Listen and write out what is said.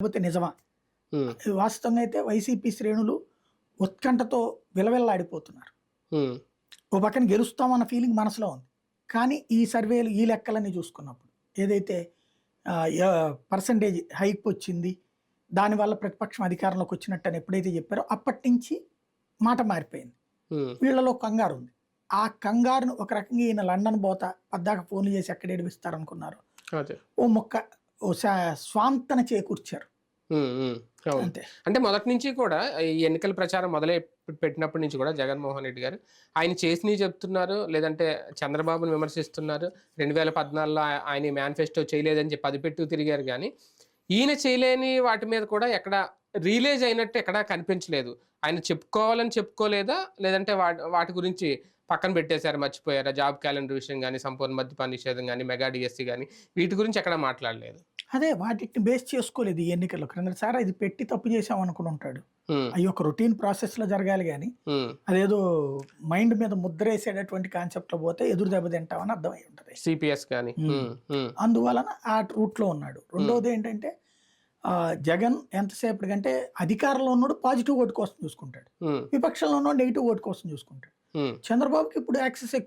లేకపోతే నిజమా? వాస్తవంగా అయితే వైసీపీ శ్రేణులు ఉత్కంఠతో విలవిల్లాడిపోతున్నారు. ఓ పక్కన గెలుస్తామన్న ఫీలింగ్ మనసులో ఉంది. కానీ ఈ సర్వేలు ఈ లెక్కలన్నీ చూసుకున్నప్పుడు ఏదైతే పర్సంటేజ్ హైక్ వచ్చింది దానివల్ల ప్రతిపక్షం అధికారంలోకి వచ్చినట్టు అని ఎప్పుడైతే చెప్పారో అప్పటి నుంచి మాట మారిపోయింది. వీళ్ళలో కంగారు ఉంది. ఆ కంగారును ఒక రకంగా ఈయన లండన్ పోతా పద్దాక ఫోన్లు చేసి ఎక్కడ ఏడిపిస్తారనుకున్నారు. ఓ మొక్క స్వాంతన చేకూర్చారు. అంతే. అంటే మొదటి నుంచి కూడా ఈ ఎన్నికల ప్రచారం మొదలై పెట్టినప్పటి నుంచి కూడా జగన్మోహన్ రెడ్డి గారు ఆయన చేసినవి చెప్తున్నారు లేదంటే చంద్రబాబును విమర్శిస్తున్నారు రెండు వేల పద్నాలుగులో ఆయన మేనిఫెస్టో చేయలేదని చెప్పి అది పెట్టు తిరిగారు కానీ ఈయన చేయలేని వాటి మీద కూడా ఎక్కడ రిలీజ్ అయినట్టు ఎక్కడా కనిపించలేదు. ఆయన చెప్పుకోవాలని చెప్పుకోలేదా? లేదంటే వాటి వాటి గురించి పక్కన పెట్టేశారు మర్చిపోయారా? జాబ్ క్యాలెండర్ విషయం కానీ సంపూర్ణ మద్యపాన నిషేధం కానీ మెగా డిఎస్సి కానీ వీటి గురించి ఎక్కడ మాట్లాడలేదు. అదే వాటిని బేస్ చేసుకోలేదు ఈ ఎన్నికల్లో. క్రిందసారి ఇది పెట్టి తప్పు చేసాం అనుకుని ఉంటాడు. అవి ఒక రొటీన్ ప్రాసెస్లో జరగాలి కానీ. అదేదో మైండ్ మీద ముద్రేసేటటువంటి కాన్సెప్ట్లో పోతే ఎదురు దెబ్బ తింటామని అర్థమై ఉంటది. సిపిఎస్ కానీ అందువలన ఆ రూట్లో ఉన్నాడు. రెండవది ఏంటంటే జగన్ ఎంతసేపటి కంటే అధికారంలో ఉన్నాడు పాజిటివ్ ఓటు కోసం చూసుకుంటాడు. విపక్షంలో ఉన్నాడు నెగిటివ్ ఓటు కోసం చూసుకుంటాడు. చంద్రబాబుకి ఇప్పుడు యాక్సెస్